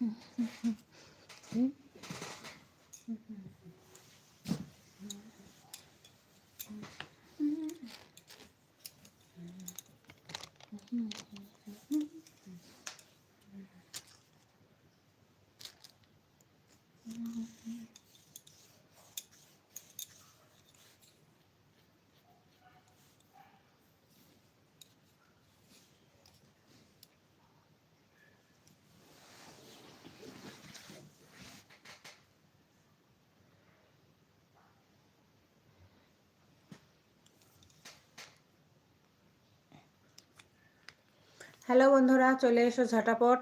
嗯嗯嗯，嗯。হ্যালো বন্ধুরা চলে এসো ঝাটাপট।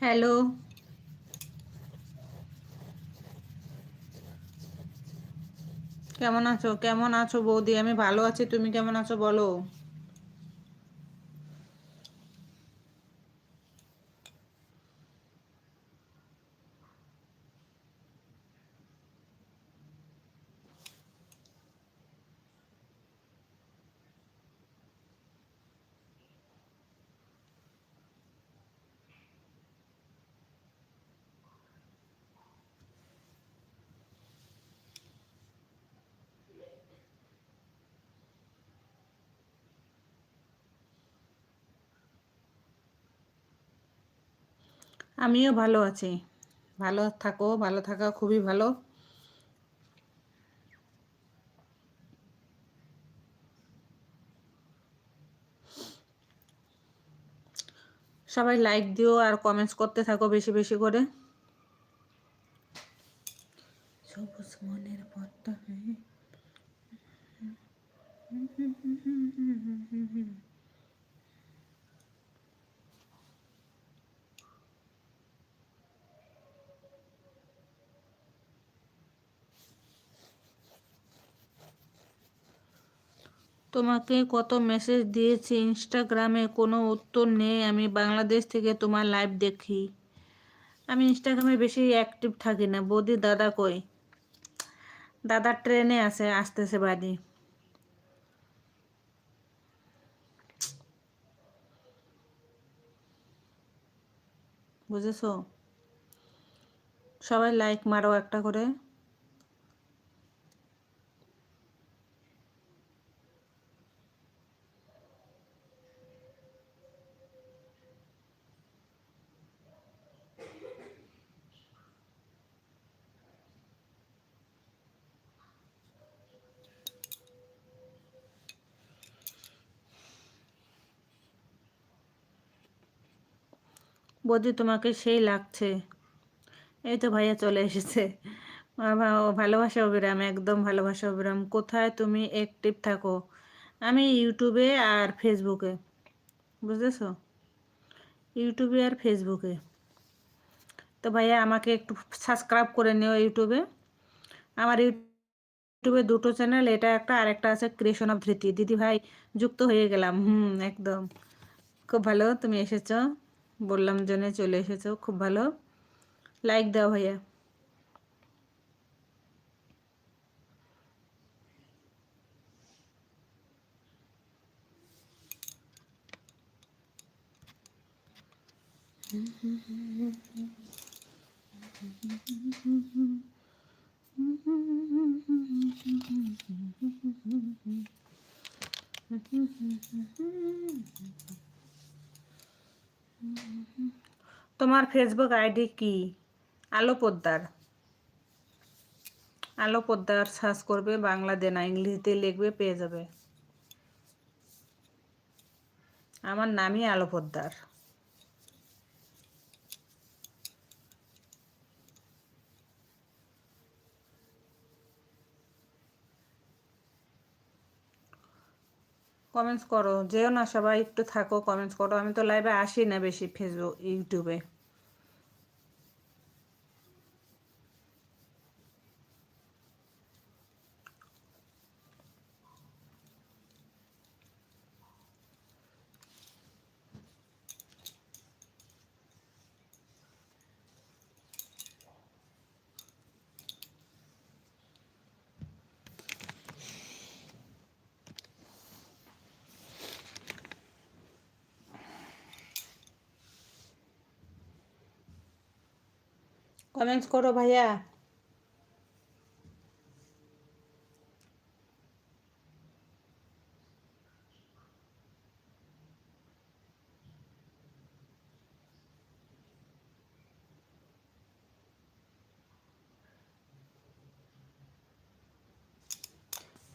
হ্যালো। কেমন আছো? কেমন আছো বৌদি? আমি ভালো আছি তুমি কেমন আছো বলো? আমিও ভালো আছি। ভালো থাকো, ভালো থাকা খুবই ভালো। সবাই লাইক দিও আর কমেন্টস করতে থাকো বেশি বেশি করে। সবুজ মনের পথটা তোমাকে কত মেসেজ দিয়েছি ইনস্টাগ্রামে কোনো উত্তর নেই, আমি বাংলাদেশ থেকে তোমার লাইভ দেখি। আমি ইনস্টাগ্রামে বেশি অ্যাক্টিভ থাকি না। বৌদি, দাদা কই? দাদা ট্রেনে আছে, আসতেছে বাড়ি। বুঝেছ? সবাই লাইক মারো একটা করে। বৌদি তোমাকে সেই লাগছে। এই তো ভাইয়া চলে এসেছে। ভালোবাসা অবিরাম, একদম ভালোবাসা অবিরাম। কোথায় তুমি অ্যাক্টিভ থাকো? আমি ইউটিউবে আর ফেসবুকে। বুঝেছ? ইউটিউবে আর ফেসবুকে। তো ভাইয়া, আমাকে একটু সাবস্ক্রাইব করে নিও ইউটিউবে। আমার ইউটিউবে দুটো চ্যানেল এটা একটা আর একটা আছে ক্রিয়েশন অফ ধৃতি দিদি ভাই, যুক্ত হয়ে গেলাম। হুম, একদম। খুব ভালো, তুমি এসেছ। বললাম জন্য চলে এসেছ খুব ভালো। লাইক দাও ভাইয়া। তোমার ফেসবুক আইডি কি? আলো পোদ্দার। আলো পোদ্দার সার্চ করবে, বাংলা দেনা ইংলিশতে লিখবে, পেয়ে যাবে। আমার নামই আলো পোদ্দার। কমেন্টস করো, যেও না সবাই, একটু থাকো কমেন্টস করো। আমি তো লাইভে আসি না বেশি ফেসবুক ইউটিউবে কমেন্টস করো ভাইয়া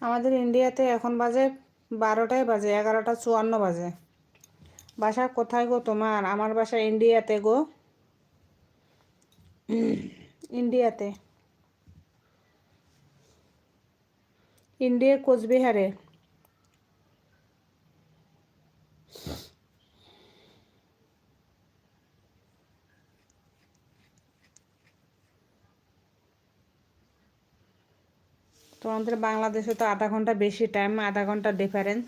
আমাদের ইন্ডিয়াতে এখন বাজে বারোটায় বাজে, এগারোটা চুয়ান্ন বাজে। বাসা কোথায় গো তোমার? আমার বাসা ইন্ডিয়াতে গো। ইন্ডিয়াতে। ইন্ডিয়ার কোচবিহারে। তোমাদের বাংলাদেশে তো আধা ঘণ্টা বেশি টাইম আধা ঘণ্টা ডিফারেন্স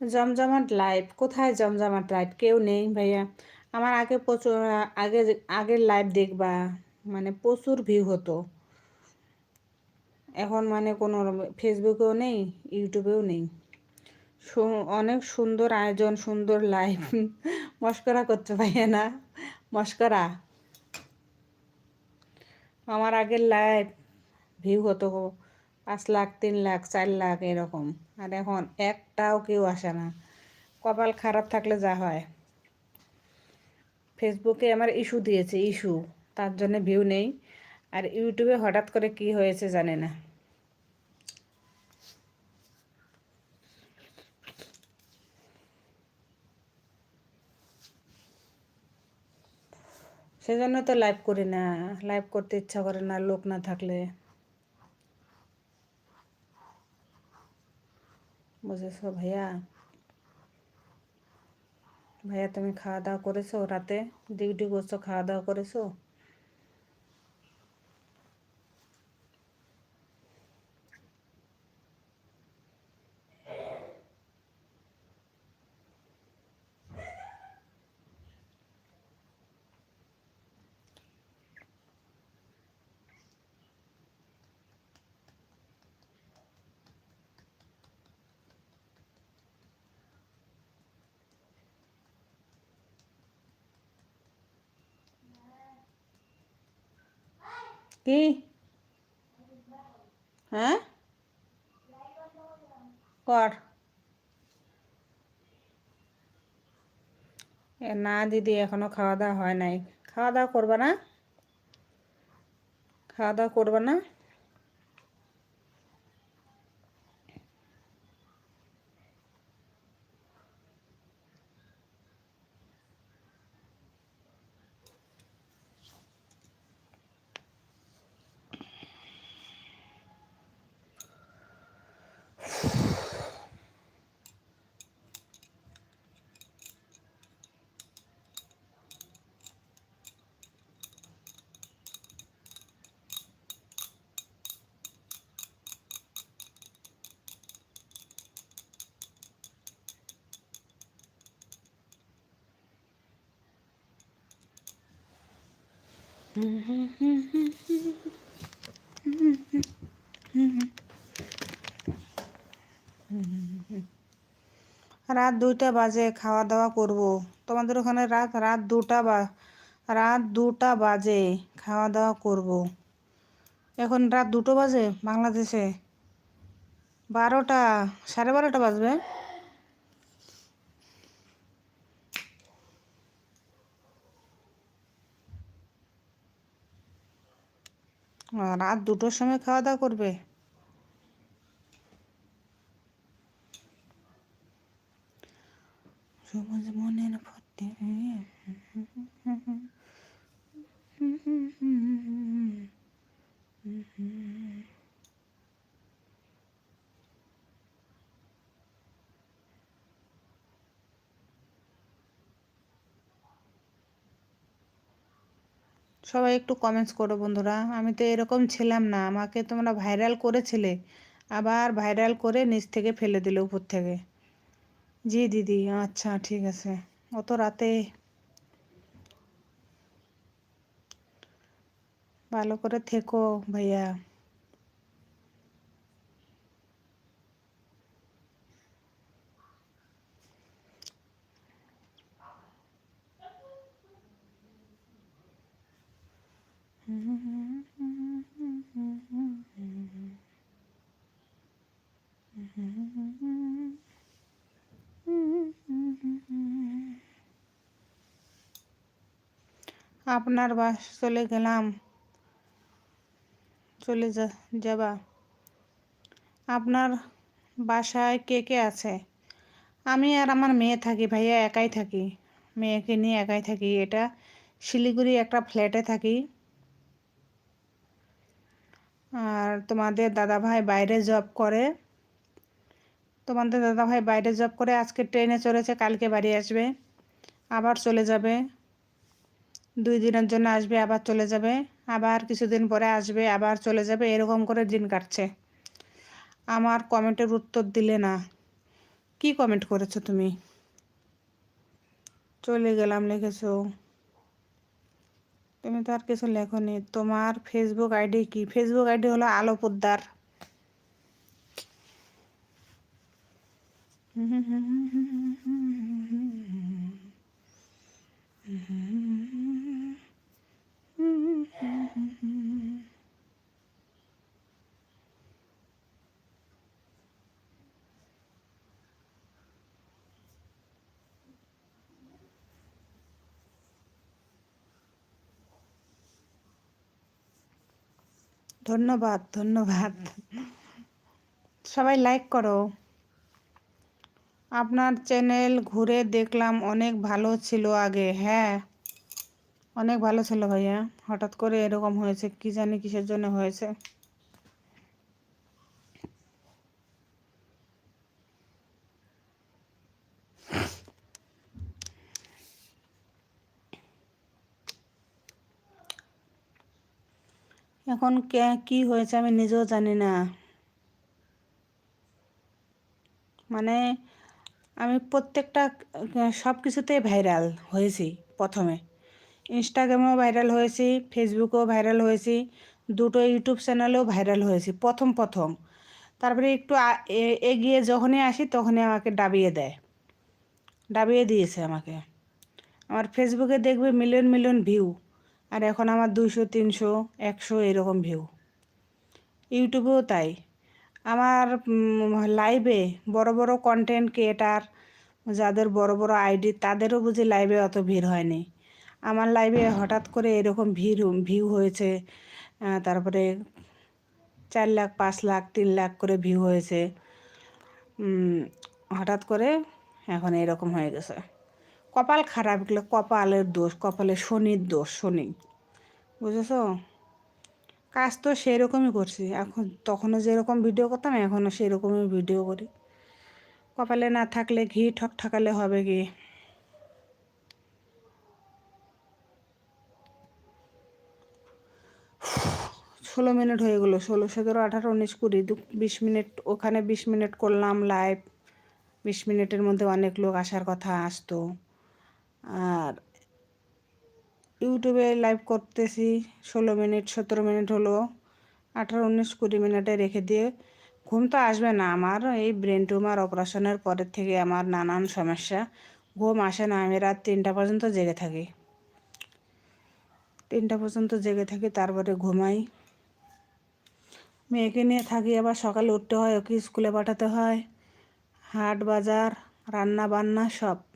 জমজমাট লাইভ কোথায় জমজমাট লাইভ কেউ নেই ভাইয়া। আমার আগে প্রচুর, আগে আগের লাইভ দেখবা মানে প্রচুর ভিউ হতো। এখন মানে কোনো ফেসবুকেও নেই ইউটিউবেও নেই। অনেক সুন্দর আয়োজন, সুন্দর লাইভ মস্করা করতে ভাইয়া না? মস্করা? আমার আগের লাইভ ভিউ হতো পাঁচ লাখ, তিন লাখ, চার লাখ, এরকম। আর এখন একটাও কেউ আসে না। কপাল খারাপ থাকলে যা হয়। ফেসবুকে আমার ইস্যু দিয়েছে, ইস্যু। তার জন্য ভিউ নেই। আর ইউটিউবে হঠাৎ করে কি হয়েছে জানে না। সেজন্য তো লাইভ করি না। লাইভ করতে ইচ্ছা করে না, লোক না থাকলে। বুঝেছ ভাইয়া। ভাইয়া তুমি খাওয়া দাওয়া করেছ রাতে? ডিউটি করছ খাওয়া দাওয়া করেছ? কি? হ্যাঁ? কর। না দিদি, এখনও খাওয়া দাওয়া হয় নাই। খাওয়া দাওয়া করবা না? খাওয়া দাওয়া করবা না? রাত দুইটা বাজে খাওয়া দাওয়া করব। তোমাদের ওখানে রাত রাত দুটা বা, রাত দুটা বাজে খাওয়া দাওয়া করব। এখন রাত দুটো বাজে বাংলাদেশে। বারোটা, সাড়ে বারোটা বাজবে। রাত দুটোর সময় খাওয়া দাওয়া করবে? সবুজ মনের ফতে সবাই একটু কমেন্টস করো বন্ধুরা। আমি তো এরকম ছিলাম না, আমাকে তোমরা ভাইরাল করেছিলে, আবার ভাইরাল করে নিচ থেকে ফেলে দিলে উপর থেকে। জি দিদি আচ্ছা ঠিক আছে। অত রাতে ভালো করে থেকো ভাইয়া। আপনার বাস চলে গেলাম। চলে যাবা। আপনার বাসায় কে কে আছে? আমি আর আমার মেয়ে থাকি ভাইয়া, একাই থাকি। মেয়েকে নিয়ে একাই থাকি। এটা শিলিগুড়ি একটা ফ্ল্যাটে থাকি। আর তোমাদের দাদাভাই বাইরে জব করে। তোমাদের দাদাভাই বাইরে জব করে, আজকে ট্রেনে চলেছে, কালকে বাড়ি আসবে, আবার চলে যাবে। দুই দিনের জন্য আসবে, আবার চলে যাবে, আবার কিছুদিন পরে আসবে, আবার চলে যাবে, এরকম করে দিন কাটছে। আমার কমেন্টের উত্তর দিলে না। কি কমেন্ট করেছ তুমি? চলে গেলাম, লিখেছো। তুমি তো আর কিছু লেখনি। তোমার ফেসবুক আইডি কি? ফেসবুক আইডি হলো আলো পোদ্দার ধন্যবাদ ধন্যবাদ। সবাই লাইক করো। আপনার চ্যানেল ঘুরে দেখলাম অনেক ভালো ছিল আগে হ্যাঁ। অনেক ভালো ছিল ভাইয়া। হঠাৎ করে এরকম হয়েছে, কি জানি কিসের জন্য হয়েছে। এখন কে, কি হয়েছে আমি নিজেও জানি না। মানে আমি প্রত্যেকটা সব কিছুতেই ভাইরাল হয়েছি প্রথমে। ইনস্টাগ্রামেও ভাইরাল হয়েছি ফেসবুকেও ভাইরাল হয়েছি, দুটো ইউটিউব চ্যানেলেও ভাইরাল হয়েছি, প্রথম প্রথম। তারপরে একটু এগিয়ে যখনই আসি তখনই আমাকে ডাবিয়ে দেয়। ডাবিয়ে দিয়েছে আমাকে। আমার ফেসবুকে দেখবে মিলিয়ন মিলিয়ন ভিউ আর এখন আমার দুশো তিনশো, একশো এরকম ভিউ ইউটিউবেও তাই। আমার লাইভে বড় বড় কন্টেন্ট ক্রিয়েটার যাদের বড় বড় আইডি তাদেরও বুঝি লাইভে অত ভিড় হয়নি। আমার লাইভে হঠাৎ করে এরকম ভিড় ভিউ হয়েছে তারপরে চার লাখ, পাঁচ লাখ, তিন লাখ করে ভিউ হয়েছে। হঠাৎ করে এখন এরকম হয়ে গেছে। কপাল খারাপ গেলে কপালের দোষ, কপালে শনির দোষ, শনি। বুঝেছ? কাজ তো সেরকমই করছি। এখন তখনও যেরকম ভিডিও করতাম, এখনও সেরকমই ভিডিও করি। কপালে না থাকলে ঘি ঠক ঠাকালে হবে কি? ষোলো মিনিট হয়ে গেলো। ষোলো, সতেরো, আঠারো, উনিশ, কুড়ি, দু, বিশ মিনিট ওখানে বিশ মিনিট করলাম লাইভ বিশ মিনিটের মধ্যে অনেক লোক আসার কথা আসতো। আর ইউটিউবে লাইভ করতেছি, ষোলো মিনিট, সতেরো মিনিট হলো, আঠারো, উনিশ, কুড়ি মিনিটে রেখে দিয়ে। ঘুম তো আসবে না আমার, এই ব্রেন টিউমার অপারেশনের পরের থেকে আমার নানান সমস্যা। ঘুম আসে না, আমি রাত তিনটা পর্যন্ত জেগে থাকি। তিনটা পর্যন্ত জেগে থাকি, তারপরে ঘুমাই। মেয়েকে নিয়ে থাকি, আবার সকালে উঠতে হয়, ওকে স্কুলে পাঠাতে হয়। হাট বাজার রান্না বান্না সব।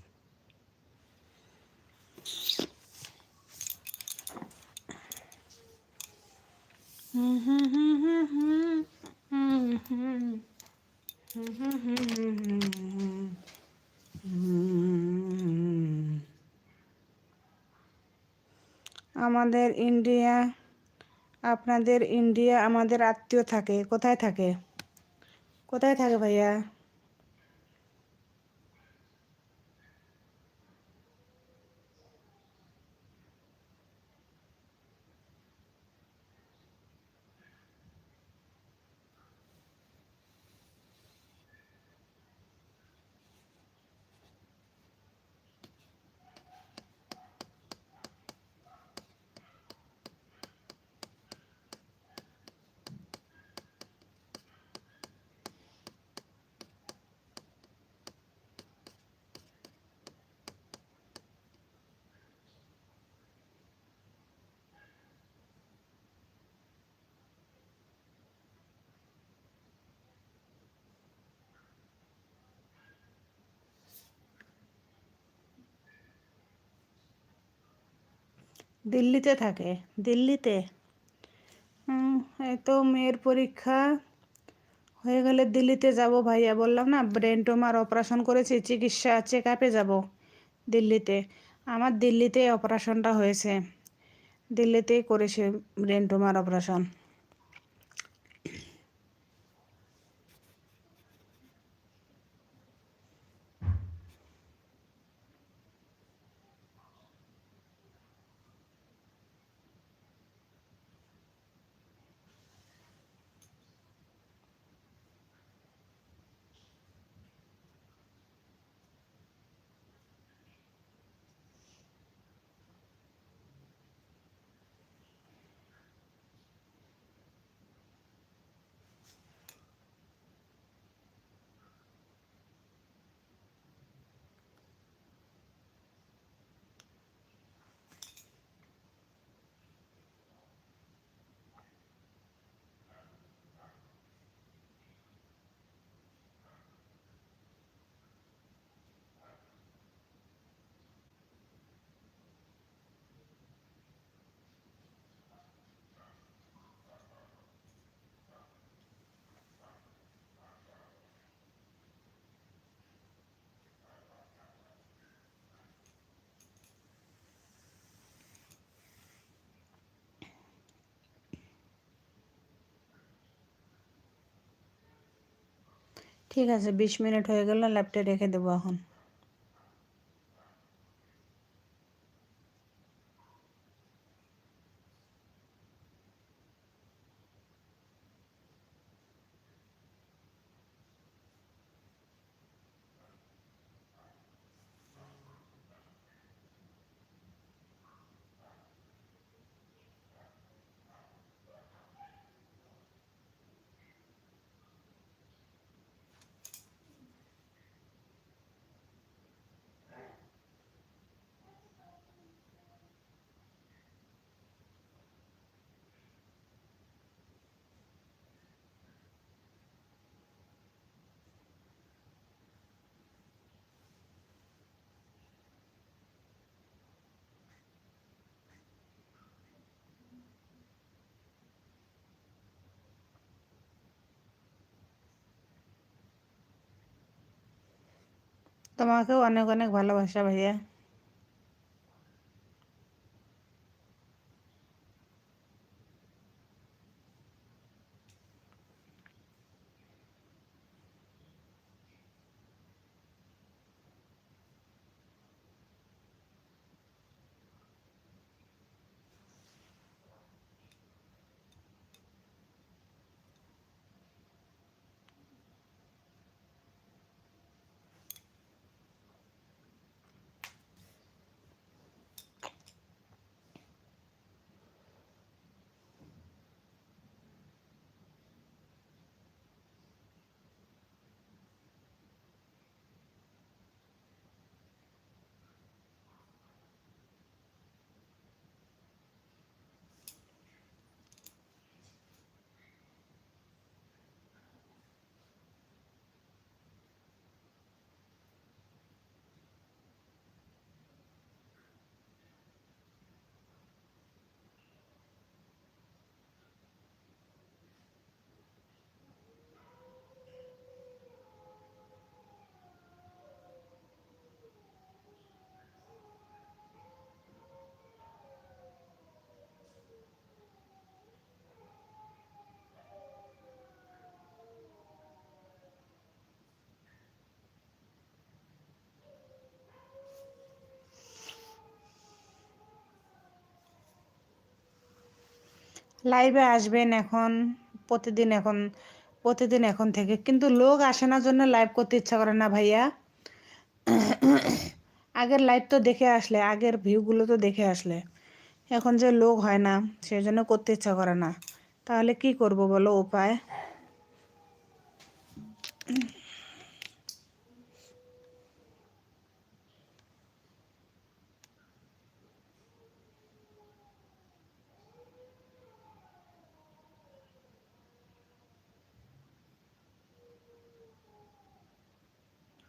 আমাদের ইন্ডিয়া আপনাদের ইন্ডিয়া আমাদের আত্মীয় থাকে। কোথায় থাকে? কোথায় থাকে ভাইয়া? দিল্লিতে থাকে। দিল্লিতে? তো মেয়ের পরীক্ষা হয়ে গেলে দিল্লিতে যাব ভাইয়া। বললাম না ব্রেন টোমার অপারেশন করেছি, চিকিৎসা চেক আপে যাব দিল্লিতে। আমার দিল্লিতে অপারেশনটা হয়েছে। দিল্লিতেই করেছে ব্রেন টোমার অপারেশন ঠিক আছে বিশ মিনিট হয়ে গেল ল্যাপটে রেখে দেবো এখন। তোমাকেও অনেক অনেক ভালোবাসা ভাইয়া লাইভে আসবেন এখন, প্রতিদিন এখন প্রতিদিন এখন থেকে। কিন্তু লোক আসে না জন্য লাইভ করতে ইচ্ছা করে না ভাইয়া। আগের লাইভ তো দেখে আসলে, আগের ভিউগুলো তো দেখে আসলে। এখন যে লোক হয় না, সেই জন্য করতে ইচ্ছা করে না। তাহলে কি করব বলো, উপায়?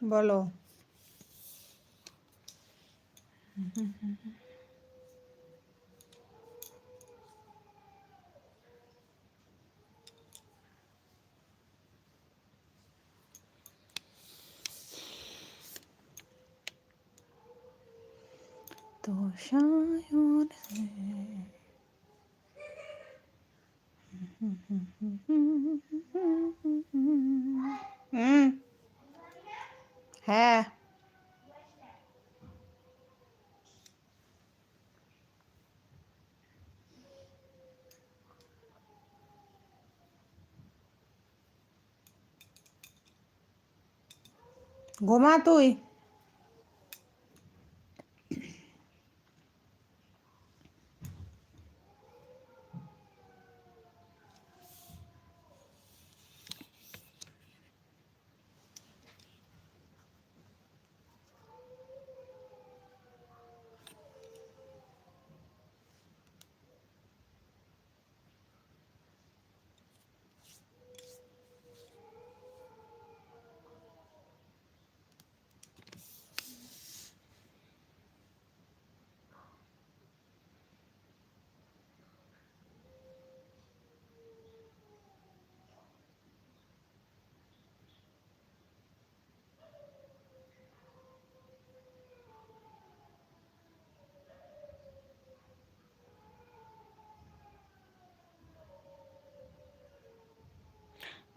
বলো তো সায়ন হুম হ্যাঁ ঘুমা তুই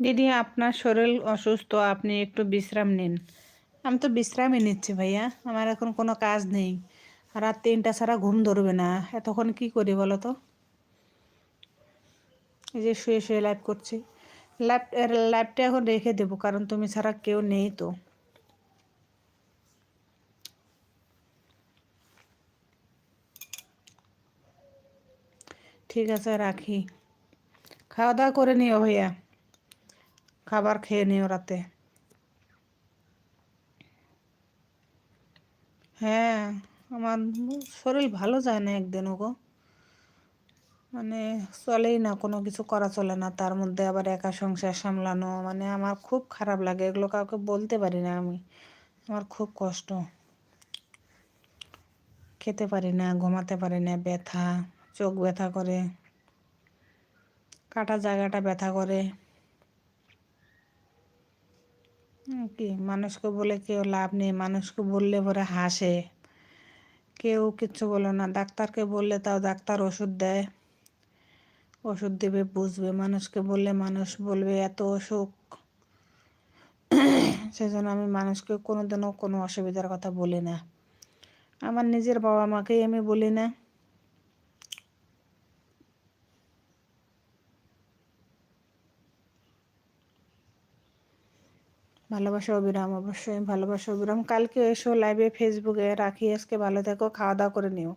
দিদি, আপনার শরীর অসুস্থ, আপনি একটু বিশ্রাম নিন। আমি তো বিশ্রামই নিচ্ছি ভাইয়া, আমার এখন কোনো কাজ নেই। রাত তিনটা ছাড়া ঘুম ধরবে না, এতক্ষণ কি করি বলো তো? এই যে শুয়ে শুয়ে লাইভ করছি। লাইভ লাইভটা এখন রেখে দেবো, কারণ তুমি ছাড়া কেউ নেই তো। ঠিক আছে, রাখি। খাওয়া দাওয়া করে নিও ভাইয়া। খাবার খেয়ে নিও রাতে। হ্যাঁ আমার শরীর ভালো যায় না একদিনও গো মানে চলেই না, কোনো কিছু করা চলে না। তার মধ্যে আবার একা সংসার সামলানো মানে আমার খুব খারাপ লাগে। এগুলো কাউকে বলতে পারি না আমি। আমার খুব কষ্ট। খেতে পারি না, ঘুমাতে পারি না, ব্যথা, চোখ ব্যথা করে, কাটা জায়গাটা ব্যথা করে হুম, কি? মানুষকে বলে কেউ লাভ নেই, মানুষকে বললে পরে হাসে। কেউ কিচ্ছু বলে না, ডাক্তারকে বললে তাও ডাক্তার ওষুধ দেয়। ওষুধ দেবে, বুঝবে। মানুষকে বললে মানুষ বলবে, এত অসুখ। সেজন্য আমি মানুষকে কোনোদিনও কোনো অসুবিধার কথা বলি না। আমার নিজের বাবা মাকেই আমি বলি না। ভালোবাসা, অবিরাম। অবশ্যই ভালোবাসা, অবিরাম। কালকে এসো লাইভে ফেসবুকে রাখি। আজকে ভালো থেকো। খাওয়া দাওয়া করে নিও।